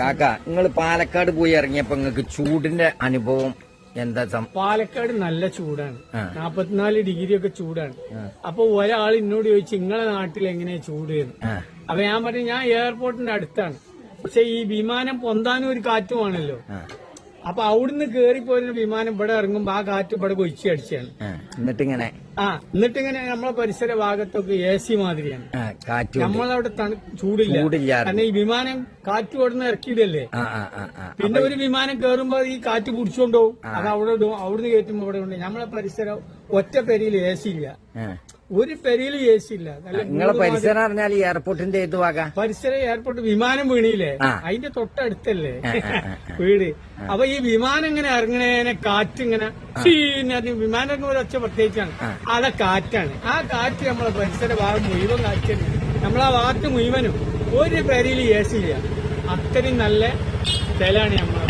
കാക്ക നിങ്ങൾ പാലക്കാട് പോയി ഇറങ്ങിയപ്പോ നിങ്ങൾക്ക് ചൂടിന്റെ അനുഭവം എന്താ പാലക്കാട് നല്ല ചൂടാണ്. നാപ്പത്തിനാല് ഡിഗ്രി ഒക്കെ ചൂടാണ്. അപ്പൊ ഒരാൾ എന്നോട് ചോദിച്ചു നിങ്ങളെ നാട്ടിൽ എങ്ങനെയാ ചൂട് എന്ന്? അപ്പൊ ഞാൻ പറഞ്ഞു ഞാൻ എയർപോർട്ടിന്റെ അടുത്താണ്. പക്ഷെ ഈ വിമാനം പൊന്താനും ഒരു കാറ്റുമാണല്ലോ അപ്പൊ അവിടുന്ന് കേറിപ്പോയിരുന്ന വിമാനം ഇവിടെ ഇറങ്ങുമ്പോ ആ കാറ്റ് ഇവിടെ കൊച്ചി അടിച്ചാണ്. എന്നിട്ടിങ്ങനെ? ആ എന്നിട്ടിങ്ങനെ നമ്മളെ പരിസര ഭാഗത്തൊക്കെ എ സി മാതിരിയാണ്. കാറ്റ്. നമ്മളവിടെ ചൂടില്ല. കാരണം ഈ വിമാനം കാറ്റ് കൊടുന്ന് ഇറക്കിയിടല്ലേ പിന്നെ ഒരു വിമാനം കേറുമ്പോ ഈ കാറ്റ് പിടിച്ചോണ്ടോ അത് അവിടെ ഇടും അവിടുന്ന് കയറ്റുമ്പോ ഇവിടെ ഉണ്ട് നമ്മളെ പരിസരം ഒറ്റ പെരിയിൽ എ സി ഇല്ല. ഒരു പെരിയിൽ ഇല്ല നിങ്ങളെ പരിസരം അറിഞ്ഞാൽ ഈ എയർപോർട്ടിന്റെ ഏത് ഭാഗ? പരിസര എയർപോർട്ട് വിമാനം വീണില്ലേ? അതിന്റെ തൊട്ടടുത്തല്ലേ. വീട്. അപ്പൊ ഈ വിമാനം ഇങ്ങനെ ഇറങ്ങണേനെ കാറ്റ് ഇങ്ങനെ ചീന്ന് അത് വിമാനം ഇറങ്ങുന്ന ഒച്ച പ്രത്യേകിച്ചാണ്. അതെ കാറ്റാണ്. ആ കാറ്റ് നമ്മളെ പരിസര ഭാഗം മുഴുവൻ കാറ്റാണ്. നമ്മളാ ഭാഗത്ത് മുഴുവനും ഒരു പെരിയിൽ എ അത്രയും നല്ല സ്ഥലമാണ് നമ്മളെ